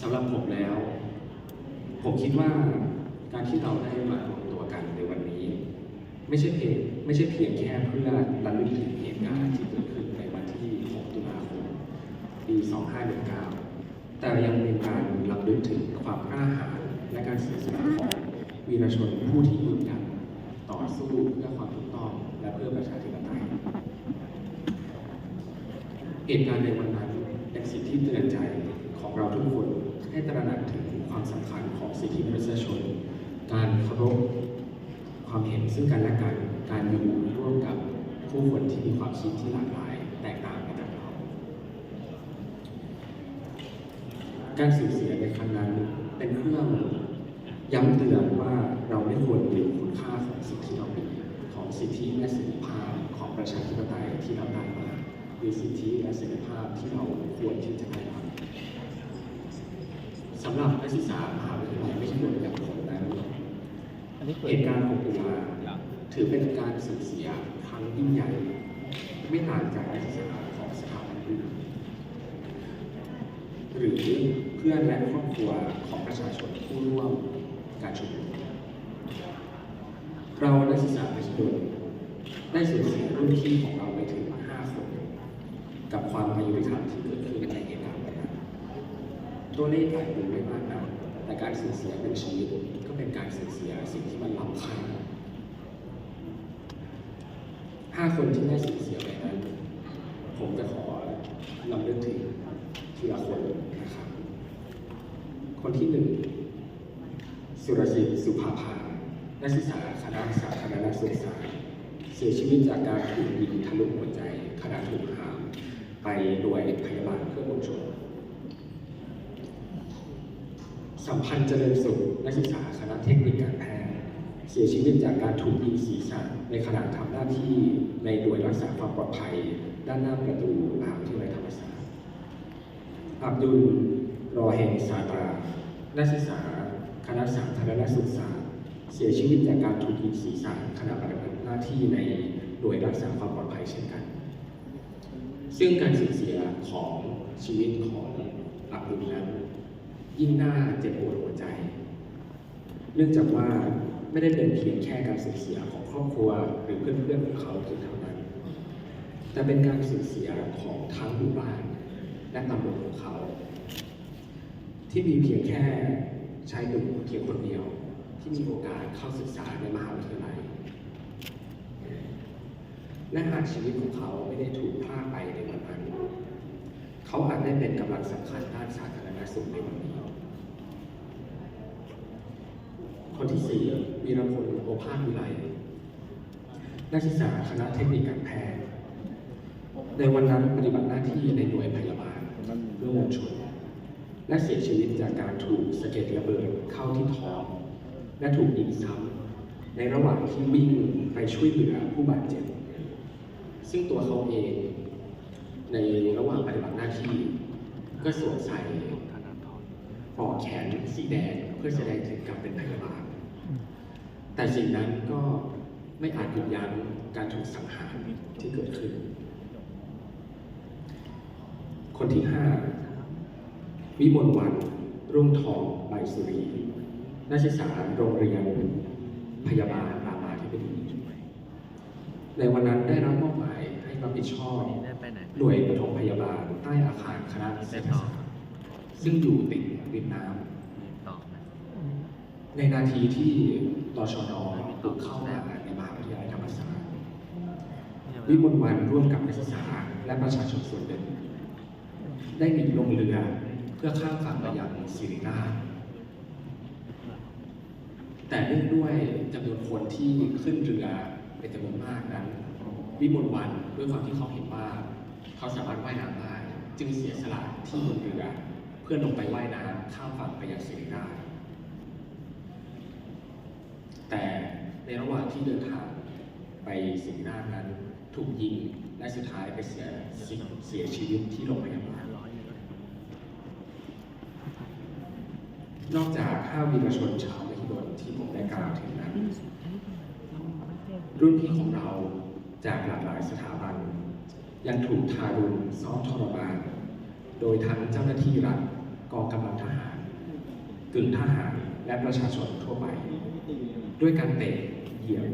สำหรับผมแล้ว ผมคิดว่าการที่เราได้มารวมตัวกันในวันนี้ ไม่ใช่เพียงไม่ใช่เพียงแค่เพื่อระลึกถึงเหตุการณ์ที่เกิดขึ้นในวันที่ 6 ตุลาคม ปี 2519 แต่ยังเป็นการรำลึกถึงความกล้าหาญและการเสียสละของวีรชนผู้ที่ยืนหยัดต่อสู้เพื่อความถูกต้องและเพื่อประชาธิปไตยเหตุการณ์ในวันนั้นเป็นสิ่งที่เตือนใจของเราทุกคน ให้ตระหนักถึงความสำคัญของสิทธิมนุษยชน การเคารพความเห็นซึ่งกันและกัน การอยู่ร่วมกับผู้คนที่มีความคิดที่หลากหลายแตกต่างกันจากเรา การสูญเสียในครั้งนั้นเป็นเครื่องย้ำเตือนว่าเราไม่ควรลืมคุณค่าของสิ่งที่เรามีของสิทธิและเสรีภาพของประชาธิปไตยที่เราได้มาหรือสิทธิและเสรีภาพที่เราควรที่จะได้รับ สำหรับนักศึกษามหาวิทยาลัยไม่ใช่คนอย่างผมนั้รู้เหตุการณ์ของตุลาถือเป็นการสูญเสียครั้งยิ่งใหญ่ ไม่ต่างจากนักศึกษาของสถาบันอื่นหรือเพื่อนและครอบครัวของประชาชนผู้ร่วมการชุมนุมเรานักศึกษาประชาชนได้สูญเสียรุ่นพี่ของเราไปถึง5คน กับความอายุธรรมที่เกิดขึ้นในเหตุ ตัวเลขอาจดูไม่มากนะแต่การสูญเสียเป็นชีวิตก็เป็นการสูญเสียสิ่งที่มันล้ำค่าห้าคนที่ได้สูญเสียไปนั้น ผมจะขอลำลึกถึงทีละคนนะครับ คนที่หนึ่งสุรศิษฐ์สุภาภานักศึกษาคณะสาธารณสุขศาสตร์เสียชีวิตจากการถูกยิงทะลุหัวใจขณะถูกหาม ไปโดยพยาบาลเพื่อมวลชน สัมพันธ์เจริญสุขนักศึกษาคณะเทคนิคการแพทย์เสียชีวิตจากการถูกยิงศีรษะในขณะทำหน้าที่ในหน่วยรักษาความปลอดภัย ด้านหน้าประตูมหาวิทยาลัยธรรมศาสตร์อับดุลรอเฮงซาตานักศึกษาคณะสาธารณสุขศาสตร์เสียชีวิตจากการถูกยิงศีรษะขณะปฏิบัติหน้าที่ในหน่วยรักษาความปลอดภัยเช่นกัน ซึ่งการสูญเสียของชีวิตของอับดุลนั้น ยิ่งน่าเจ็บปวดหัวใจ เนื่องจากว่าไม่ได้เป็นเพียงแค่การสูญเสียของครอบครัวหรือเพื่อนๆของเขาเพียงเท่านั้น แต่เป็นการสูญเสียของทั้งหมู่บ้านและตำบลของเขา ที่มีเพียงแค่ชายหนุ่มเพียงคนเดียว ที่มีโอกาสเข้าศึกษาในมหาวิทยาลัยและหากชีวิตของเขาไม่ได้ถูกพลากไปในวันนั้น เขาอาจได้เป็นกำลังสำคัญด้านสาธารณสุขในวันนี้ คนที่สี่วีรพลโอภาสวิไลนักศึกษาคณะเทคนิคการแพทย์ในวันนั้นปฏิบัติหน้าที่ในหน่วยพยาบาลเมื่อมวลชน และเสียชีวิตจากการถูกสะเก็ดระเบิดเข้าที่ท้อง และถูกยิงซ้ำในระหว่างที่วิ่งไปช่วยเหลือผู้บาดเจ็บ ซึ่งตัวเขาเองในระหว่างปฏิบัติหน้าที่ ก็สวมใส่ปลอกแขนสีแดงเพื่อแสดงถึงการเป็นพยาบาล แต่สิ่งนั้นก็ไม่อาจหยุดยั้งการถูกสังหารที่เกิดขึ้น คนที่ห้าวิมลวันรุ่งทองใบสุรีนักศึกษาโรงเรียนพยาบาลรามาธิบดี ในวันนั้นได้รับมอบหมายให้รับผิดชอบหน่วยปฐมพยาบาลใต้อาคารคณะเศรษฐศาสตร์ซึ่งอยู่ติดริมน้ำต่อไหม ในนาทีที่ตชนบุกเข้ามาในมหาวิทยาลัยธรรมศาสตร์วิมลวันร่วมกับนักศึกษาและประชาชนส่วนหนึ่งได้หนีลงเรือเพื่อข้ามฝั่งไปยังสิริราแต่เนื่องด้วยจำนวนคนที่ขึ้นเรือเป็นจำนวนมากนั้น วิมลวันด้วยความที่เขาเห็นว่า เขาสามารถว่ายน้ำได้จึงเสียสละที่บนเรือ เพื่อลงไปว่ายน้ำข้ามฝั่งไปยังสิริรา แต่ในระหว่างที่เดินทางไปสิริรานั้นถูกยิงและสุดท้ายไปเสียชีวิตเสียชีวิตที่โรงพยาบาลนอกจากห้าวีรชนชาวมหิดลที่ผมได้กล่าวถึงนั้น รุ่นพี่ของเราจากหลากหลายสถาบัน ยังถูกทารุณซ้อมทรมาน โดยทั้งเจ้าหน้าที่รัฐกองกำลังทหาร กึ่งทหาร และประชาชนทั่วไป ด้วยการเตะเหยียบ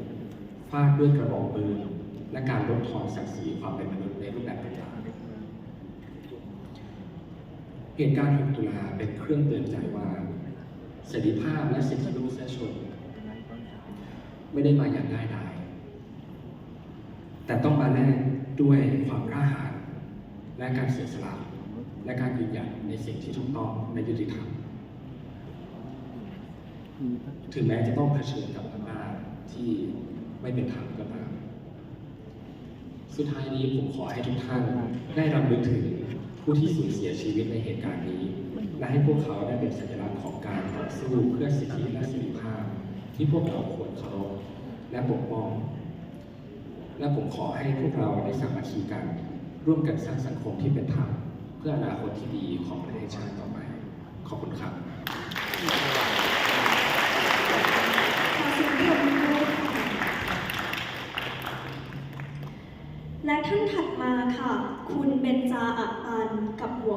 ฟาดด้วยกระบอกปืนและการลดทอนศักดิ์ศรีความเป็นมนุษย์ในรูปแบบต่างๆเหตุการณ์6ตุลาเป็นเครื่องเตือนใจว่าเสรีภาพและสิทธิมนุษยชน ไม่ได้มาอย่างง่ายดายแต่ต้องมาแลกด้วยความกล้าหาญและการเสียสละและการยืนหยัดในสิ่งที่ถูกต้องและยุติธรรม ถึงแม้จะต้องเผชิญกับอำนาจที่ไม่เป็นธรรมก็ตาม สุดท้ายนี้ผมขอให้ทุกท่านได้รำลึกถึงผู้ที่สูญเสียชีวิตในเหตุการณ์นี้ และให้พวกเขาได้เป็นสัญลักษณ์ของการต่อสู้เพื่อสิทธิและเสรีภาพ ที่พวกเราควรเคารพและปกป้อง และผมขอให้พวกเราได้สามัคคีกัน ร่วมกันสร้างสังคมที่เป็นธรรมเพื่ออนาคตที่ดีของประเทศชาติต่อไป ขอบคุณครับ ขอเสียงปรบมือด้วยค่ะและ ท่านถัดมาค่ะ คุณเบนจาอักอันกับหัว